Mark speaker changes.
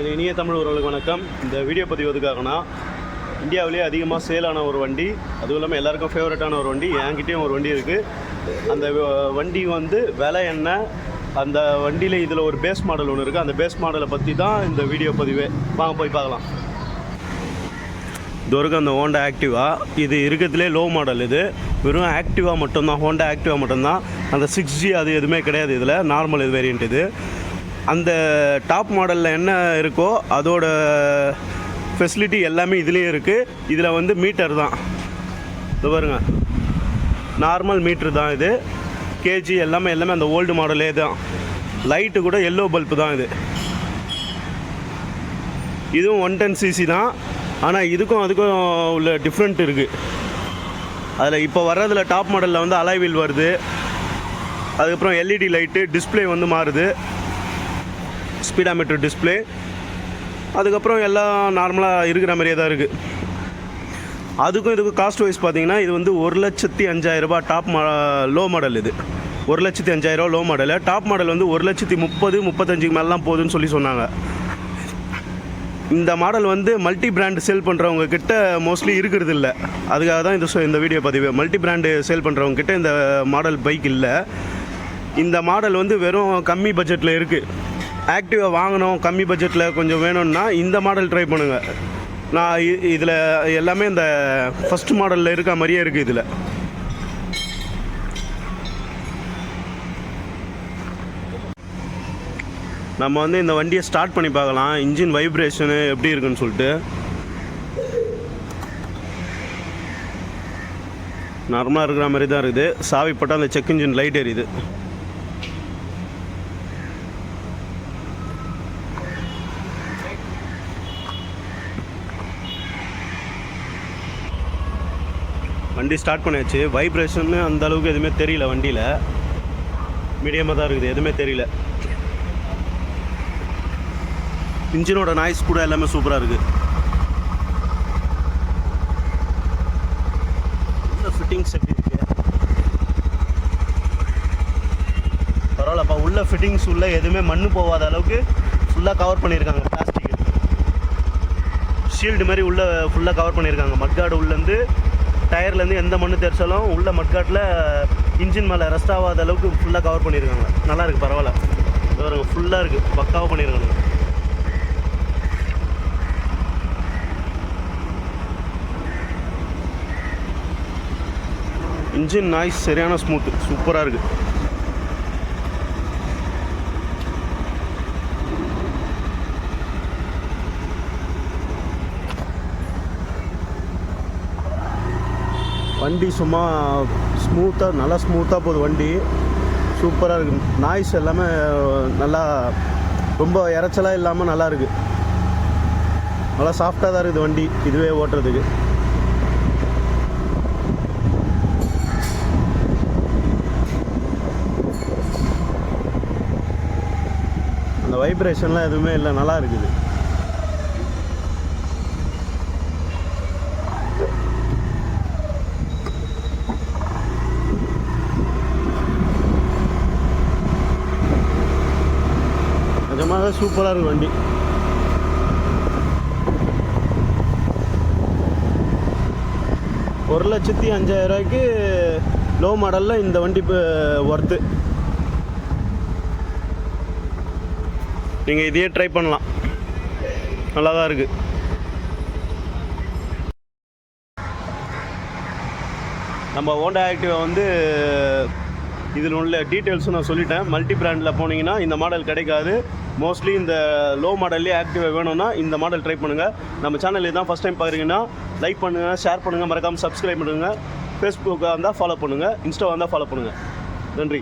Speaker 1: இது இனிய தமிழ் உறவுகளுக்கு வணக்கம். இந்த வீடியோ பதிவு எதுக்காகனா இந்தியாவிலேயே அதிகமாக சேலான ஒரு வண்டி அதுவும் இல்லாமல் எல்லாருக்கும் ஃபேவரட்டான ஒரு வண்டி என்கிட்டயும் ஒரு வண்டி இருக்குது அந்த வண்டி வந்து விலை என்ன அந்த வண்டியில் இதில் ஒரு பேஸ் மாடல் ஒன்று இருக்குது அந்த பேஸ் மாடலை பற்றி தான் இந்த வீடியோ பதிவே. வாங்க போய் பார்க்கலாம். இது வரைக்கும் அந்த ஹோண்டா ஆக்டிவா இது இருக்கிறதுலே லோ மாடல் இது. வெறும் ஆக்டிவா மட்டும்தான் ஹோண்டா ஆக்டிவா மட்டும்தான். அந்த சிக்ஸ் ஜி அது எதுவுமே கிடையாது இதில். நார்மல் இது வேரியன்ட் இது. அந்த டாப் மாடலில் என்ன இருக்கோ அதோட ஃபெசிலிட்டி எல்லாமே இதுலேயும் இருக்குது இதில் வந்து மீட்டர் தான். இது பாருங்க. நார்மல் மீட்ரு தான் இது. கேஜி எல்லாமே எல்லாமே அந்த ஓல்டு மாடலே தான். லைட்டு கூட எல்லோ பல்பு தான் இது. இதுவும் ஒன் டென் சிசி தான். ஆனால் இதுக்கும் அதுக்கும் உள்ள டிஃப்ரெண்ட் இருக்குது அதில் இப்போ வர்றதில் டாப் மாடலில் வந்து அலைவில் வருது. அதுக்கப்புறம் எல்இடி லைட்டு டிஸ்ப்ளே வந்து மாறுது. Speedometer display. அதுக்கப்புறம் எல்லாம் நார்மலாக இருக்கிற மாதிரியே தான் இருக்குது அதுக்கும் இதுக்கும் காஸ்ட் வைஸ் பார்த்தீங்கன்னா இது வந்து ஒரு லட்சத்தி அஞ்சாயிரம் ரூபாய் டாப் மா லோ மாடல் இது. ஒரு லட்சத்தி அஞ்சாயிரரூபா லோ மாடல் டாப் மாடல் வந்து ஒரு லட்சத்தி முப்பது முப்பத்தஞ்சுக்கு மேலாம் போகுதுன்னு சொல்லி சொன்னாங்க. இந்த மாடல் வந்து மல்டி பிராண்டு சேல் பண்ணுறவங்க கிட்ட மோஸ்ட்லி இருக்கிறது இல்லை. அதுக்காக தான் இந்த இந்த வீடியோ பதிவு. மல்டி பிராண்டு சேல் பண்ணுறவங்க கிட்ட இந்த மாடல் பைக் இல்லை. இந்த மாடல் வந்து வெறும் கம்மி பட்ஜெட்டில் இருக்குது ஆக்டிவாக வாங்கணும் கம்மி பட்ஜெட்டில் கொஞ்சம் வேணும்னா இந்த மாடல் ட்ரை பண்ணுங்கள் நான் இதில் எல்லாமே இந்த ஃபஸ்ட் மாடலில் இருக்க மாதிரியே இருக்குது இதில். நம்ம வந்து இந்த வண்டியை ஸ்டார்ட் பண்ணி பார்க்கலாம். இன்ஜின் வைப்ரேஷனு எப்படி இருக்குன்னு சொல்லிட்டு. நார்மலாக இருக்கிற மாதிரி தான் இருக்குது. சாவி போட்டால் அந்த செக் இன்ஜின் லைட் எரியுது. வண்டி ஸ்டார்ட் பண்ணியாச்சு. வைப்ரேஷன் அந்த அளவுக்கு எதுவுமே தெரியல வண்டியில். மீடியமாக தான் இருக்குது. எதுவுமே தெரியல. இன்ஜினோட நாய்ஸ் கூட எல்லாமே சூப்பராக இருக்குது உள்ள ஃபிட்டிங்ஸ் எப்படி இருக்கு? பரவாயில்லப்பா. உள்ள ஃபிட்டிங்ஸ் உள்ள எதுவுமே மண் போகாத அளவுக்கு ஃபுல்லாக கவர் பண்ணியிருக்காங்க. பிளாஸ்டிக் ஷீல்டு மாதிரி உள்ள ஃபுல்லாக கவர் பண்ணியிருக்காங்க. மட்காடு உள்ளேருந்து டயர்லேருந்து எந்த மண்ணு தெரிச்சாலும் உள்ள மட்காட்டில் இன்ஜின் மேலே ரெஸ்ட் ஆகாத அளவுக்கு ஃபுல்லாக கவர் பண்ணியிருக்காங்க. நல்லாயிருக்கு பரவாயில்ல. இது ஃபுல்லாக இருக்குது பக்காவாக பண்ணியிருக்காங்க. இன்ஜின் நாய்ஸ் சரியான ஸ்மூத் சூப்பராக இருக்குது வண்டி சும்மா ஸ்மூத்தாக நல்லா ஸ்மூத்தாக போகுது வண்டி. சூப்பராக இருக்குது நாய்ஸ் எல்லாமே நல்லா ரொம்ப இறைச்சலாக இல்லாமல் நல்லா இருக்குது நல்லா சாஃப்டாக தான் இருக்குது வண்டி இதுவே ஓட்டுறதுக்கு. அந்த வைப்ரேஷன்லாம் எதுவுமே இல்லை நல்லா இருக்குது. நிஜமாக சூப்பராக இருக்கும் வண்டி. ஒரு லட்சத்தி அஞ்சாயிரம் ரூபாய்க்கு லோ மாடலில் இந்த வண்டி இப்போ ஒர்த்து நீங்கள் இதையே ட்ரை பண்ணலாம். நல்லா தான் இருக்குது நம்ம ஹோண்டா ஆக்டிவா வந்து இதில் உள்ள டீட்டெயில்ஸும் நான் சொல்லிட்டேன். மல்டி பிராண்டில் போனீங்கன்னா இந்த மாடல் கிடைக்காது. மோஸ்ட்லி இந்த லோ மாடல்லே ஆக்டிவாக வேணும்னா இந்த மாடல் ட்ரை பண்ணுங்கள் நம்ம சேனல் தான் ஃபஸ்ட் டைம் பார்க்குறீங்கன்னா லைக் பண்ணுங்கள் ஷேர் பண்ணுங்கள் மறக்காமல் சப்ஸ்கிரைப் பண்ணுங்கள் ஃபேஸ்புக்காக இருந்தால் ஃபாலோ பண்ணுங்கள் இன்ஸ்டா வந்தால் ஃபாலோ பண்ணுங்கள் நன்றி.